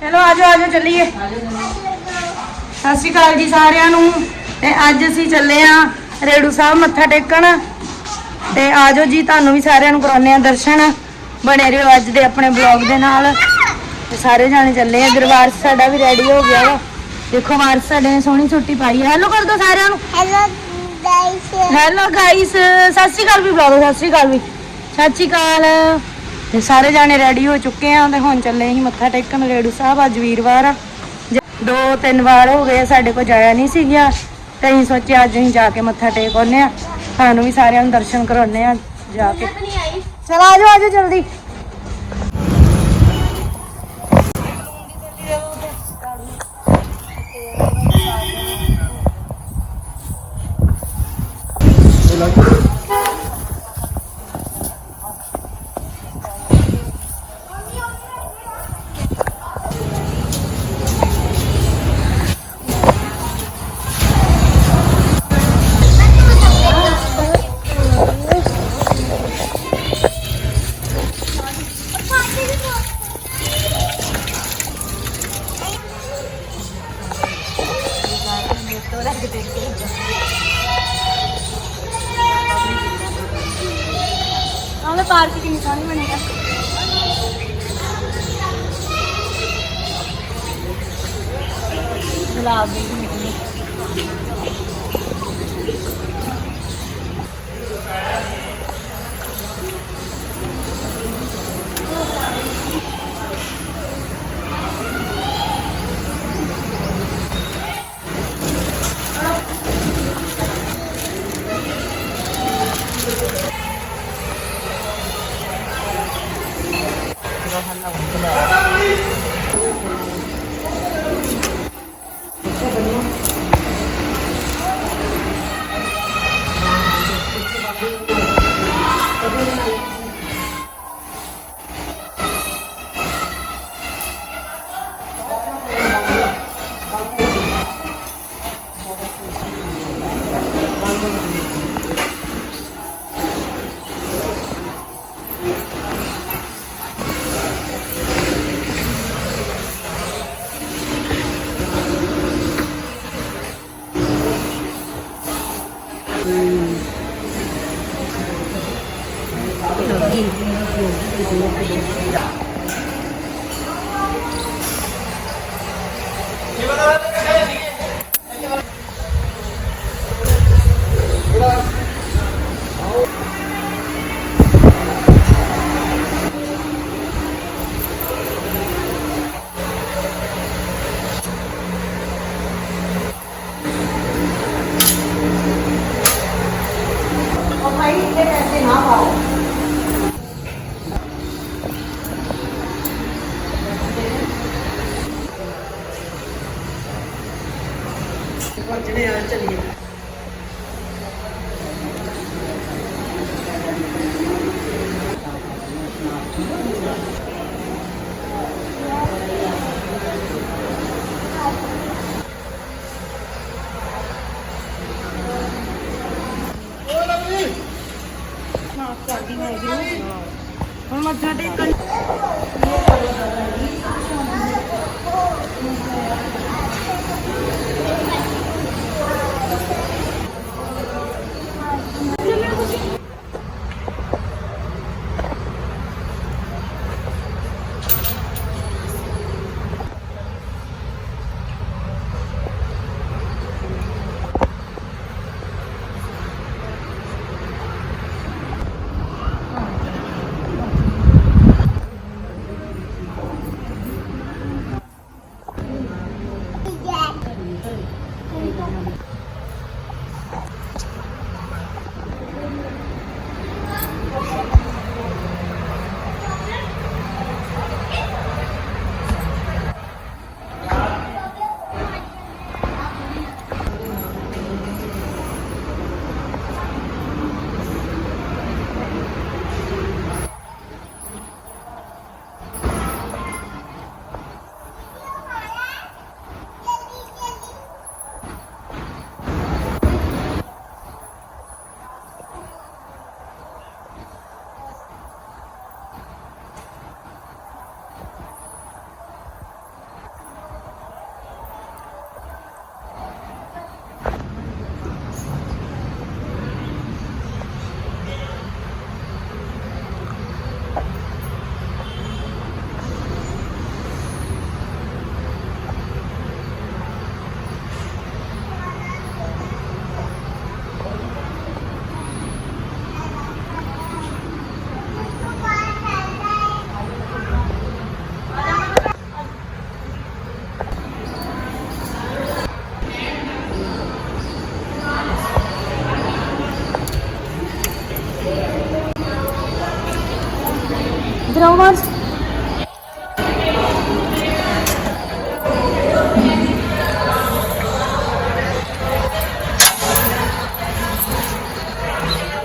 ਚਲੋ ਆਜੋ ਆਜੋ ਚੱਲੀਏ। ਸਤਿ ਸ਼੍ਰੀ ਅਕਾਲ ਜੀ ਸਾਰਿਆਂ ਨੂੰ। ਤੇ ਅੱਜ ਅਸੀਂ ਚੱਲੇ ਆ ਰੇੜੂ ਸਾਹਿਬ ਮੱਥਾ ਟੇਕਣ। ਤੇ ਆਜੋ ਜੀ ਤੁਹਾਨੂੰ ਵੀ ਸਾਰਿਆਂ ਨੂੰ ਕਰਾਉਣੇ ਆ ਦਰਸ਼ਨ। ਬਣੇ ਰਹੋ ਅੱਜ ਦੇ ਆਪਣੇ ਬਲੌਗ ਦੇ ਨਾਲ। ਤੇ ਸਾਰੇ ਜਾਣੇ ਚੱਲੇ ਆ। ਦਰਬਾਰ ਸਾਡਾ ਵੀ ਰੈਡੀ ਹੋ ਗਿਆ ਵਾ। ਦੇਖੋ ਵਾਰਸ ਸਾਡੇ ਨੇ ਸੋਹਣੀ ਛੁੱਟੀ ਪਾਈ ਹੈ ਹੈਲੋ ਕਰ ਦੋ ਸਾਰਿਆਂ ਨੂੰ। ਹੈਲੋ ਗਾਇਸ ਹੈਲੋ ਗਾਇਸ ਸਤਿ ਸ਼੍ਰੀ ਅਕਾਲ ਵੀ ਬੁਲਾ ਦਿਓ ਸਤਿ ਸ਼੍ਰੀ ਅਕਾਲ ਵੀ। ਸਤਿ ਸ਼੍ਰੀ ਅਕਾਲ। ਤੇ ਸਾਰੇ ਜਾਣੇ ਰੈਡੀ ਹੋ ਚੁੱਕੇ ਆ ਤੇ ਹੁਣ ਚੱਲੇ ਅਸੀਂ ਮੱਥਾ ਟੇਕਣ ਰੇੜੂ ਸਾਹਿਬ ਅੱਜ ਵੀਰਵਾਰ ਆ। ਦੋ ਤਿੰਨ ਵਾਰ ਹੋ ਗਏ ਸਾਡੇ ਕੋਲ ਜਾਇਆ ਨਹੀਂ ਸੀ ਗਿਆ ਤੇ ਅਸੀਂ ਸੋਚਿਆ ਅੱਜ ਅਸੀਂ ਜਾ ਕੇ ਮੱਥਾ ਟੇਕ ਆਉਂਦੇ ਆ। ਤੁਹਾਨੂੰ ਵੀ ਸਾਰਿਆਂ ਨੂੰ ਦਰਸ਼ਨ ਕਰਾਉਣੇ ਆ ਜਾ ਕੇ। ਚਲ ਆਜੋ ਆਜੋ ਜਲਦੀ। ਗੁਲਾਬ ਦੀ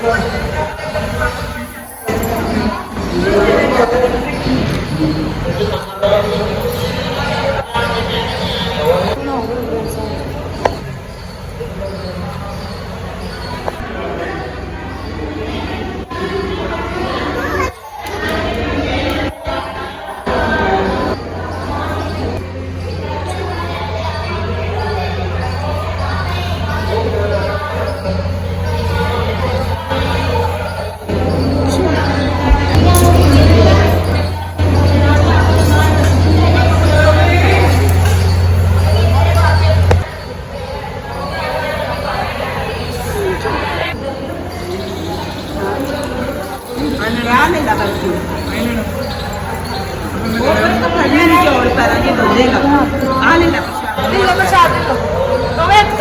Thank you.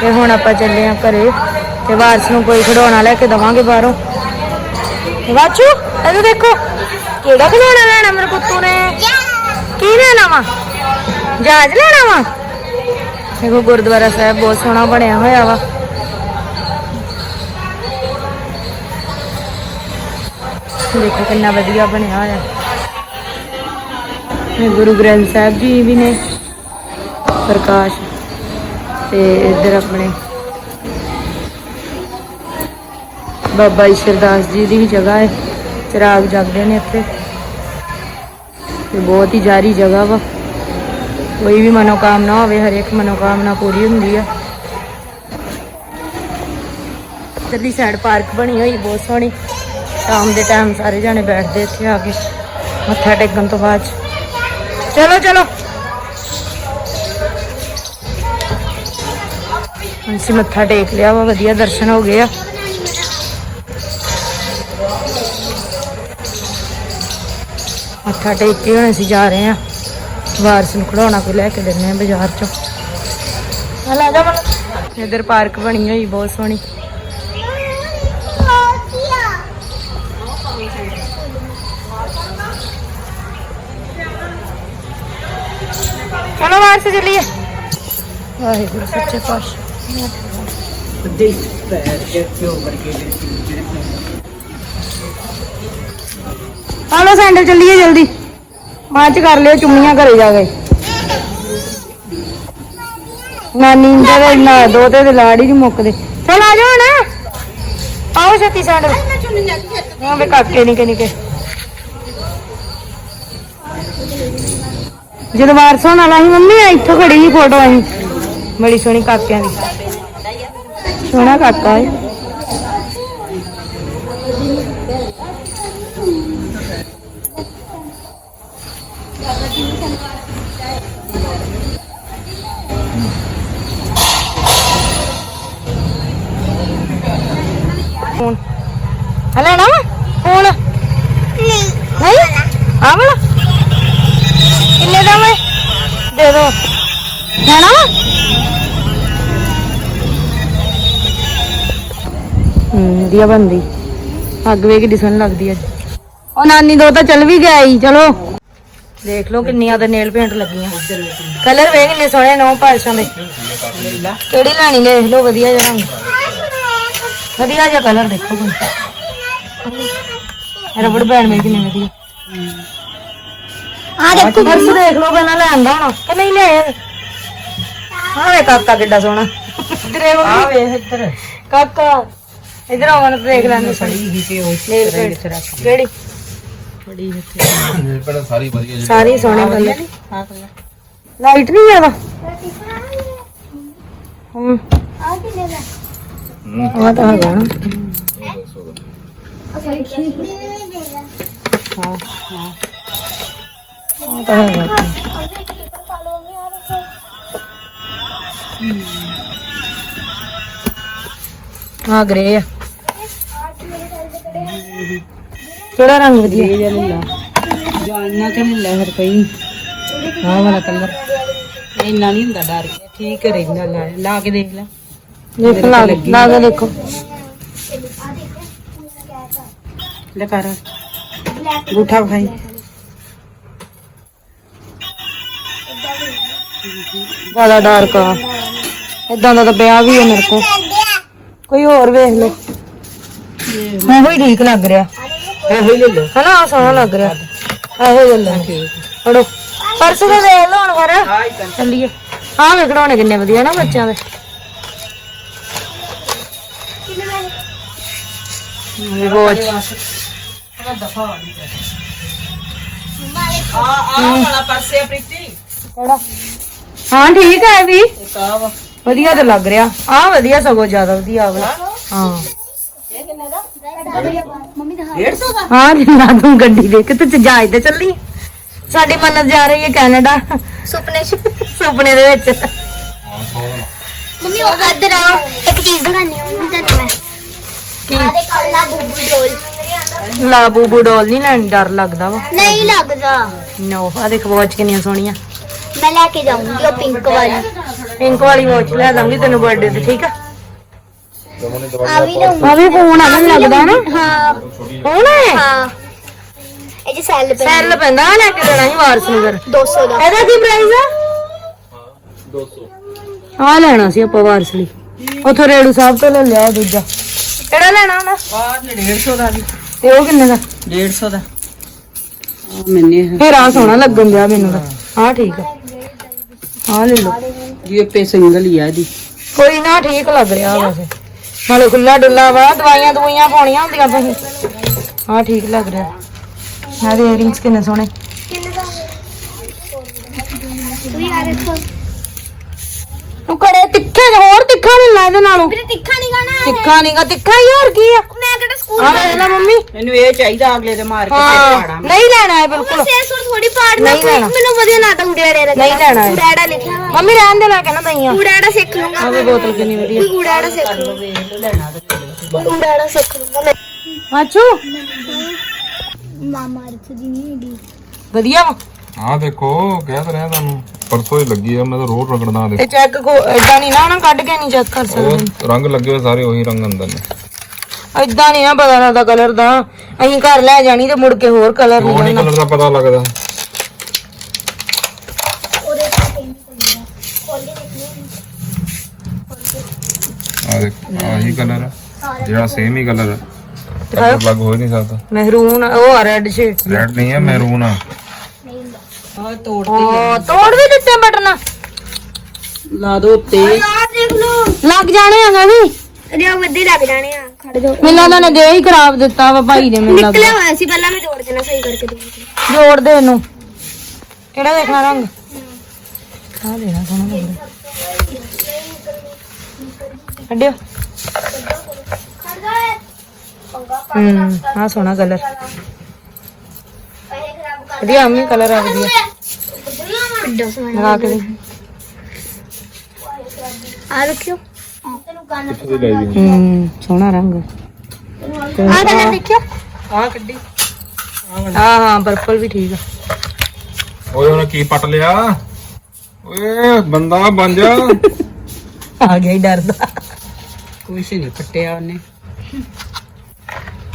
ਤੇ ਹੁਣ ਆਪਾਂ ਚੱਲੇ ਆ ਘਰੇ ਤੇ ਵਾਰਸ ਨੂੰ ਕੋਈ ਖਿਡੌਣਾ ਲੈ ਕੇ ਦਵਾਂਗੇ ਬਾਹਰੋਂ। ਵਾਚੂ ਇਹ ਦੇਖੋ, ਕਿਹੜਾ ਖਿਡੌਣਾ ਲੈਣਾ ਮੇਰੇ ਪੁੱਤੂ ਨੇ? ਕੀ ਲੈਣਾ ਵਾ? ਜਹਾਜ਼ ਲੈਣਾ ਵਾ? ਦੇਖੋ, ਗੁਰਦੁਆਰਾ ਸਾਹਿਬ ਬਹੁਤ ਸੋਹਣਾ ਬਣਿਆ ਹੋਇਆ ਵਾ। ਦੇਖੋ, ਕਿੰਨਾ ਵਧੀਆ ਬਣਿਆ ਹੋਇਆ। ਇਹ ਗੁਰੂ ਗ੍ਰੰਥ ਸਾਹਿਬ ਜੀ ਵੀ ਨੇ। ਪ੍ਰਕਾਸ਼। ਤੇ ਇੱਧਰ ਆਪਣੇ ਬਾਬਾ ਈਸ਼ਰਦਾਸ ਜੀ ਦੀ ਵੀ ਜਗ੍ਹਾ ਹੈ, ਚਿਰਾਗ ਜਗਦੇ ਨੇ ਇੱਥੇ। ਤੇ ਬਹੁਤ ਹੀ ਜਾਰੀ ਜਗ੍ਹਾ ਵਾ। ਕੋਈ ਵੀ ਮਨੋਕਾਮਨਾ ਹੋਵੇ, ਹਰੇਕ ਮਨੋਕਾਮਨਾ ਪੂਰੀ ਹੁੰਦੀ ਆ। ਇੱਧਰਲੀ ਸਾਈਡ ਪਾਰਕ ਬਣੀ ਹੋਈ, ਬਹੁਤ ਸੋਹਣੀ। ਸ਼ਾਮ ਦੇ ਟਾਈਮ ਸਾਰੇ ਜਾਣੇ ਬੈਠਦੇ ਇੱਥੇ ਆ ਕੇ, ਮੱਥਾ ਟੇਕਣ ਤੋਂ ਬਾਅਦ। ਚਲੋ ਚਲੋ। ਅਸੀਂ ਮੱਥਾ ਟੇਕ ਲਿਆ ਵਾ ਵਧੀਆ ਦਰਸ਼ਨ ਹੋ ਗਏ ਆ। ਮੱਥਾ ਟੇਕ ਕੇ ਹੁਣ ਅਸੀਂ ਜਾ ਰਹੇ ਆ। ਵਾਰਸ ਨੂੰ ਖੜਾਉਣਾ ਕੋਈ ਲੈ ਕੇ ਦਿੰਨੇ ਆ ਬਾਜ਼ਾਰ ਚੋਂ। ਜਾ ਮਨ। ਇਧਰ ਪਾਰਕ ਬਣੀ ਹੋਈ ਬਹੁਤ ਸੋਹਣੀ। ਚਲੋ ਵਾਰਸ ਚੱਲੀਏ। ਵਾਹਿਗੁਰੂ ਸੱਚੇ ਪਾਤਸ਼ਾਹ। ਆਲੋ ਸੈਂਡਲ, ਚੱਲੀਏ ਜਲਦੀ। ਬਾਅਦ ਚ ਕਰ ਲਿਓ, ਚੁੰਮੀਆਂ ਘਰੇ ਜਾ ਕੇ। ਨਾਨੀ ਦੇ ਨਾ ਦੋ ਤੇ ਲਾੜ ਹੀ ਨੀ ਮੁੱਕਦੇ। ਚਲ ਆ ਜਾਓ ਨਾ ਆਓ ਛੇਤੀ ਸੈਂਡਲ। ਹਾਂ ਵੇ ਕਾਕੇ ਨਿੱਕੇ ਨਿੱਕੇ। ਜਦੋਂ ਵਾਰਸ ਹੋਣ ਵਾਲਾ ਸੀ, ਮੰਮੀ ਆ ਇੱਥੋਂ ਖੜੀ ਸੀ ਫੋਟੋ ਆਈ ਬੜੀ ਸੋਹਣੀ ਕਾਕਿਆਂ ਦੀ। ਸੋਹਣਾ ਕਾਕਾ ਹੈ ਫੋਨ। ਹਲੇ ਨਾ? ਫੋਨ। ਨਹੀਂ। ਆ ਵਾਲਾ। ਕਿੰਨੇ ਦਾ ਮੈਂ ਦੇ ਦੋ। ਲੈਣਾ ਵਾ? ਹੂੰ ਵਧੀਆ ਬੰਦੀ ਅੱਗ ਵੇ ਕਿੱਡੀ ਸੋਹਣੀ ਲੱਗਦੀ ਅੱਜ। ਉਹ ਨਾਨੀ ਦੋ ਤਾਂ ਚੱਲ ਵੀ ਗਿਆ ਈ ਚਲੋ। ਦੇਖ ਲਓ ਕਿੰਨੀਆਂ ਤੇ ਨੇਲ ਪੇਂਟ ਲੱਗੀਆਂ। ਕਲਰ ਵੇ ਕਿੰਨੇ ਸੋਹਣੇ ਨੌ ਪਾਲਸ਼ਾਂ ਦੇ। ਕਿਹੜੀ ਲੈਣੀ ਦੇਖ ਲਓ ਵਧੀਆ ਜਿਹਾ। ਰੰਗ ਵਧੀਆ ਜਿਹਾ ਕਲਰ ਦੇਖੋ ਕੋਈ ਰਬੜ ਬੈਂਡ ਮੇ ਕਿੰਨੇ ਵਧੀਆ। ਆ ਦੇਖੋ ਪਰਸ ਦੇਖ ਲਓ ਕਹਿੰਦਾ ਲੈਂਦਾ ਹੋਣਾ। ਕਿ ਨਹੀਂ ਲਿਆਇਆ ਹਾਂ ਵੇ ਕਾਕਾ ਕਿੱਡਾ ਸੋਹਣਾ। ਤੇਰੇ ਆ ਵੇ ਇੱਧਰ। ਕਾਕਾ। ਇਧਰ ਆਵਣ ਦੇਖ ਲੈਂਦੇ ਸੜੀ ਹੀ ਤੇ ਉਹ ਕਿਹੜੀ? ਮੇਰੇ ਪਹਿਲਾਂ ਸਾਰੀ ਵਧੀਆ ਜੀ ਸਾਰੀ ਸੋਹਣੇ ਕਲਰ ਲਾਈਟ ਨਹੀਂ ਜ਼ਿਆਦਾ ਹੂੰ। ਆ ਤਾਂ ਹੈਗਾ। ਨਾ ਹਾਂ ਹਾਂ ਆ ਤਾਂ ਹੈਗਾ। ਆ ਗਰੇ ਆ। ਕਿਹੜਾ ਰੰਗ ਵਧੀਆ? ਇਹ ਜਿਹਾ ਲੈ ਜਾਨਣਾ ਕਿ ਲੈ ਹਰ ਪਈ। ਆਹ ਵਾਲਾ ਕਲਰ ਇੰਨਾ ਨਹੀਂ ਹੁੰਦਾ ਡਰ ਠੀਕ ਹੈ ਰਹਿੰਦਾ ਲਾ ਲਾ ਕੇ ਦੇਖ ਲੈ। ਦੇਖ ਲਾ ਲਾ ਕੇ ਦੇਖੋ। ਲੈ ਕਰ। ਗੂਠਾ ਖਾਈ ਜ਼ਿਆਦਾ ਡਾਰਕ ਆ ਇਦਾਂ ਦਾ ਤਾਂ ਪਿਆ ਵੀ ਹੈ ਮੇਰੇ ਕੋਲ। ਕੋਈ ਹੋਰ ਵੇਖ ਲਓ। ਇਹੋ ਹੀ ਠੀਕ ਲੱਗ ਰਿਹਾ। ਇਹੋ ਹੀ ਲੈ ਲਓ। ਹਨਾ ਆਹ ਸੋਹਣਾ ਲੱਗ ਰਿਹਾ। ਇਹੋ ਹੀ ਲੈ ਲਓ। ਫੜੋ। ਪਰਸ ਤੇ ਦੇਖ ਲਓ ਹੁਣ ਫਿਰ ਚੱਲੀਏ। ਹਾਂ ਵੇ ਖਿਡੌਣੇ ਕਿੰਨੇ ਵਧੀਆ ਨਾ ਬੱਚਿਆਂ ਦੇ। ਇਹ ਵਾਚ ਕਿਹੜਾ ਹਾਂ। ਠੀਕ ਹੈ ਵੀ। ਵਧੀਆ ਤਾਂ ਲੱਗ ਰਿਹਾ। ਆ ਵਧੀਆ ਸਗੋਂ ਜ਼ਿਆਦਾ ਵਧੀਆ ਵਾਲਾ ਹਾਂ। ਹਾਂ ਜਿੰਨਾ ਤੂੰ ਗੱਡੀ ਦੇ ਕੇ ਤੇ ਜਹਾਜ਼ ਤੇ ਚੱਲੀ। ਸਾਡੀ ਮੰਨਤ ਜਾ ਰਹੀ ਹੈ ਕੈਨੇਡਾ। ਸੁਪਨੇ ਸੁਪਨੇ ਦੇ ਵਿੱਚ। ਮੰਮੀ ਉਹ ਇੱਧਰ ਆਓ ਇੱਕ ਚੀਜ਼ ਦਿਖਾਣੀ ਹੈ ਮੰਮੀ ਤੁਹਾਨੂੰ ਮੈਂ। ਕੀ? ਆ ਦੇਖ ਅੱਲਾ ਬੂਬੂ ਡੋਲ। ਲਾ ਬੂਬੂ ਡੋਲ ਨਹੀਂ ਲੈਣ ਡਰ ਲੱਗਦਾ ਵਾ। ਨਹੀਂ ਲੱਗਦਾ। ਨੋ ਆ ਦੇਖ ਵਾਚ ਕਿੰਨੀਆਂ ਸੋਹਣੀਆਂ। ਮੈਂ ਲੈ ਕੇ ਜਾਊਂਗੀ ਉਹ ਪਿੰਕ ਵਾਲੀ। ਪਿੰਕ ਵਾਲੀ ਵਾਚ ਲੈ ਦਾਂਗੀ ਤੈਨੂੰ ਬਰਥਡੇ ਤੇ ਠੀਕ ਆ? ਆ ਵੀ ਲਊਂਗੀ। ਆ ਵੀ ਫੋਨ ਆ ਮੈਨੂੰ ਲੱਗਦਾ ਨਾ। ਹਾਂ। ਫੋਨ ਹੈ? ਹਾਂ। ਇਹ ਜੀ ਸੈੱਲ ਪੈ ਸੈੱਲ ਪੈਂਦਾ ਆਹ ਲੈ ਕੇ ਦੇਣਾ ਸੀ ਵਾਰਸ ਨੂੰ ਫਿਰ। 200 ਦਾ। ਇਹਦਾ ਕੀ ਪ੍ਰਾਈਸ ਆ? 200 ਆ ਲੈਣਾ ਸੀ ਆਪਾਂ ਵਾਰਸ ਲਈ। ਉਥੋਂ ਰੇੜੂ ਸਾਹਿਬ ਤੋਂ ਲੈ ਲਿਆ ਦੂਜਾ। ਕਿਹੜਾ ਲੈਣਾ ਉਹਦਾ? ਬਾਹਰ ਨੇ 150 ਦਾ ਵੀ ਤੇ ਉਹ ਕਿੰਨੇ ਦਾ? 150 ਦਾ। ਉਹ ਮੈਨੇ ਫਿਰ ਆ ਸੋਹਣਾ ਲੱਗਣ ਦਿਆ ਮੈਨੂੰ ਤਾਂ। ਆ ਠੀਕ ਆ। ਆ ਲੈ ਲਓ। ਜੀ ਇਹ ਪੇ ਸਿੰਗਲ ਹੀ ਆ ਇਹਦੀ। ਕੋਈ ਨਾ ਠੀਕ ਲੱਗ ਰਿਹਾ ਵੈਸੇ ਨਾਲੇ ਖੁੱਲਾ ਡੁੱਲਾ ਵਾ ਦਵਾਈਆਂ ਦਵਾਈਆਂ ਪਾਉਣੀਆਂ ਹੁੰਦੀਆਂ ਤੁਸੀਂ। ਹਾਂ ਠੀਕ ਲੱਗ ਰਿਹਾ। ਨਾਲੇ ਇਅਰਿੰਗਸ ਕਿੰਨੇ ਸੋਹਣੇ। ਤੂੰ ਕੜੇ ਤਿੱਖੇ ਜਿਹੇ ਹੋਰ ਤਿੱਖਾ ਮਿਲਣਾ ਇਹਦੇ ਨਾਲੋਂ। ਵੀਰੇ ਤਿੱਖਾ ਨਹੀਂ ਗਾਣਾ ਤਿੱਖਾ ਨਹੀਂਗਾ ਤਿੱਖਾ ਹੀ ਹੋਰ ਕੀ ਆ? ਮੈਂ ਕਿਹੜਾ ਸਕੂਲ ਆ ਵੇਖ ਲੈ ਮੰਮੀ। ਮੈਨੂੰ ਇਹ ਚਾਹੀਦਾ ਅਗਲੇ ਦੇ ਮਾਰ ਕੇ ਹਾਂ ਪਾੜਾ। ਨਹੀਂ ਲੈਣਾ ਹੈ ਬਿਲਕੁਲ। ਸੇ ਸੁਰ ਥੋੜੀ ਪਾੜ ਨਹੀਂ ਲੈਣਾ। ਮੈਨੂੰ ਵਧੀਆ ਲੱਗਦਾ ਉਡਾੜਾ ਲੱਗਦਾ ਨਹੀਂ ਲੈਣਾ ਹੈ। ਉਡਾੜਾ ਲਿਖਿਆ ਵਾ। ਮੰਮੀ ਰਹਿਣ ਦੇ ਲੈ ਕੇ ਨਾ ਦਈਆਂ ਉਡਾੜਾ ਸਿੱਖ ਲੂੰਗਾ ਆ ਵੀ ਬੋਤਲ ਕਿੰਨੀ ਵਧੀਆ। ਉਡਾੜਾ ਸਿੱਖ ਲੂੰਗਾ ਉਡਾੜਾ ਸਿੱਖ ਲੂੰਗਾ ਮੈਂ। ਆਚੂ ਮਾਮਾ ਅਰਥ ਦੀ ਨਹੀਂ ਹੈਗੀ। ਵਧੀਆ ਵਾ। ਦੇਖੋ ਕਹਿ ਤਾਂ ਰਿਹਾ ਤੁਹਾਨੂੰ। ਪਰਸੋਂ ਹੀ ਲੱਗੀ ਆ ਮੈਂ ਤਾਂ ਰੋਜ਼ ਰਗੜਨਾ ਦੇ। ਤੇ ਚੈੱਕ ਕੋ ਏਦਾਂ ਨਹੀਂ ਨਾ ਨਾ ਕੱਢ ਕੇ ਨਹੀਂ ਚੈੱਕ ਕਰ ਸਕਦੇ। ਉਹ ਰੰਗ ਲੱਗੇ ਹੋਏ ਸਾਰੇ ਉਹੀ ਰੰਗ ਅੰਦਰ ਨੇ। ਏਦਾਂ ਨਹੀਂ ਨਾ ਪਤਾ ਲੱਗਦਾ ਕਲਰ ਦਾ। ਅਸੀਂ ਘਰ ਲੈ ਜਾਣੀ ਤੇ ਮੁੜ ਕੇ ਹੋਰ ਕਲਰ ਉਹ ਨਹੀਂ ਕਲਰ ਦਾ ਪਤਾ ਲੱਗਦਾ? ਆ ਆਹੀ ਕਲਰ ਆ। ਜਿਹੜਾ ਸੇਮ ਹੀ ਕਲਰ ਆ। ਕਲਰ ਲੱਗ ਹੋ ਹੀ ਨਹੀਂ ਸਕਦਾ। ਮਹਿਰੂਨ ਉਹ ਆ ਰੈਡ ਸ਼ੇਡ ਰੈਡ ਨਹੀਂ ਹੈ ਮੈਰੂਨ ਆ। ਆ ਤੋੜ ਉਹ ਤੋੜ ਵੀ ਦਿੱਤੇ ਬਟਨ। ਲਾ ਦੋ ਉੱਤੇ। ਆਹ ਦੇਖ ਲਓ। ਲੱਗ ਜਾਣੇ ਆ ਵੀ ਰਿਆ ਵੱਧੇ ਲੱਗ ਜਾਣੇ ਆ। ਖੜ ਜਾਓ। ਮੈਨੂੰ ਲੱਗਦਾ ਨੇ ਦੇ ਹੀ ਖਰਾਬ ਦਿੱਤਾ ਵਾ ਭਾਈ ਨੇ ਮੈਨੂੰ ਲੱਗਦਾ। ਨਿਕਲਿਆ ਹੋਇਆ ਸੀ ਪਹਿਲਾਂ ਮੈਂ ਜੋੜ ਦੇਣਾ ਸਹੀ ਕਰਕੇ ਦੂੰਗੀ ਜੋੜ ਦੇ ਇਹਨੂੰ। ਕਿਹੜਾ ਦੇਖਣਾ ਰੰਗ? ਆ ਦੇਣਾ ਸੋਹਣਾ ਲੱਗ ਰਿਹਾ ਕੱਢਿਓ। ਖੜ ਜਾ ਹੂੰ ਆ ਸੋਹਣਾ ਕਲਰ ਪੈਸੇ ਖਰਾਬ ਕਰ ਵਧੀਆ ਅੰਮੀ ਕਲਰ ਆ ਵਧੀਆ। ਵੱਡਾ ਸਮਾਨ ਲਗਾ ਕੇ ਦੇਖ ਆ ਰੱਖਿਓ। ਤੈਨੂੰ ਗਾਣਾ ਕਿੱਥੇ ਦੀ ਲੈ ਗਈ ਹੂੰ ਸੋਹਣਾ ਰੰਗ। ਆ ਕਲਰ ਦੇਖਿਓ। ਆ ਕੱਢੀ। ਹਾਂ ਹਾਂ ਪਰਪਲ ਵੀ ਠੀਕ ਆ। ਓਏ ਉਹਨੇ ਕੀ ਪਟ ਲਿਆ? ਓਏ ਬੰਦਾ ਬਣ ਜਾ। ਆ ਗਿਆ ਹੀ ਡਰਦਾ। ਕੁਛ ਨਹੀਂ ਫਟਿਆ ਉਹਨੇ।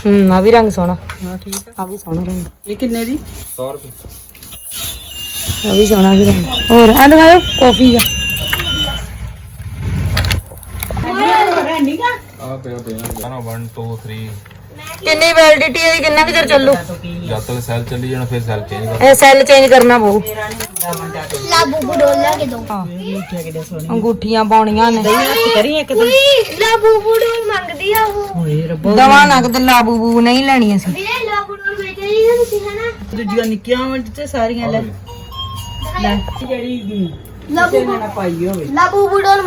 ਹੂੰ ਆ ਵੀ ਰੰਗ ਸੋਹਣਾ। ਹਾਂ ਠੀਕ ਆ। ਆ ਵੀ ਸੋਹਣਾ ਰੰਗ। ਇਹ ਕਿੰਨੇ ਦੀ? 100 ਰੁਪਏ। ਆ ਵੀ ਸੋਹਣਾ ਵੀ ਰੰਗ। ਹੋਰ ਆ ਦਿਖਾਓ ਕਾਫੀ ਦਾ। ਆ ਪਿਆ ਪਿਆ ਨਾ 1 2 3 ਕਿੰਨੀ ਵੈਲਿਡਿਟੀ ਹੈ ਕਿੰਨਾ ਕੁ ਚਿਰ ਚੱਲੂ? ਜਦ ਤੱਕ ਸੈਲ ਚੱਲੀ ਜਾਣਾ ਫਿਰ ਸੈਲ ਚੇਂਜ ਕਰ ਇਹ ਸੈੱਲ ਚੇਂਜ ਕਰਨਾ ਪਊ। ਲਾਬੂ ਬਡੋਲਾ ਕੇ ਦੋ। ਹਾਂ ਅੰਗੂਠੀਆਂ ਪਾਉਣੀਆਂ ਨੇ। ਕਰੀ ਇੱਕ ਉਈ ਲਾਬੂ ਬਡੋਲ ਮੰਗਦੀ ਆ ਉਹ। ਹੋਏ ਰੱਬਾ ਦਵਾ ਨਗਦ ਲਾਬੂ ਬੂ ਨਹੀਂ ਲੈਣੀ ਅਸੀਂ ਵੀਰੇ ਲਾਬੂ ਬਡੋਲ ਵੇਚ ਰਹੀ ਹੈ ਤੁਸੀਂ ਹਨਾ? ਦੂਜੀਆਂ ਨਿੱਕੀਆਂ ਮਿੰਟ ਤੇ ਸਾਰੀਆਂ ਲੈ। ਲੈ ਜਿਹੜੀ ਲਾਬੂ ਨਾ ਪਾਈ ਹੋਵੇ। ਲਾਬੂ ਬਡੋਲ